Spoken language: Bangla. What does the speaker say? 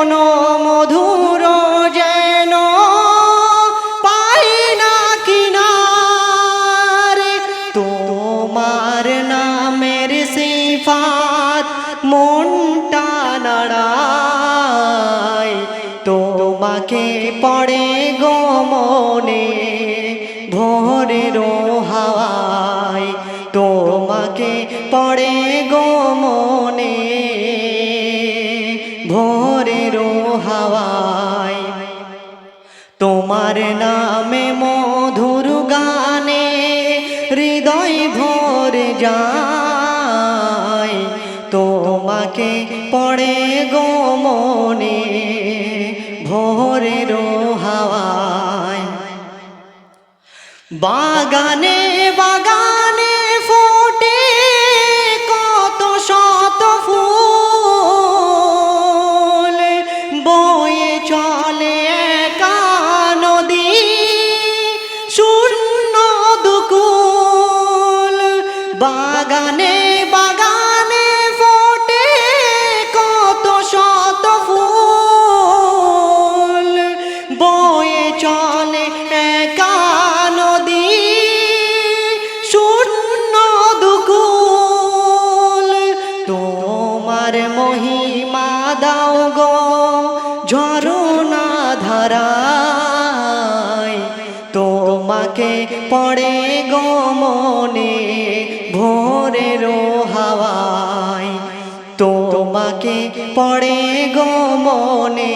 এমন মধুর যেন পাই না কিনারে, তোমার নামের সিফাত মনটা নাড়ায়। তোমাকে পড়ে গো মনে ভোরের হাওয়ায় তোমাকে পড়ে গো মনে হাওয়ায়। তোমার নামে মধুর গানে হৃদয় ভর যায়। তোমাকে পড়ে গো মনে ভোরের হাওয়ায়। বাগানে বাগানে বাগানে ফোটে কত শত ফুল। বয়ে চলে একা নদী, শূন্য দুকুল। তোমার মহিমা দাও গো ঝরনা ধারায়। তোমাকে পড়ে গো মনে ভোরের হাওয়ায় তোমাকে পড়ে গো মনে।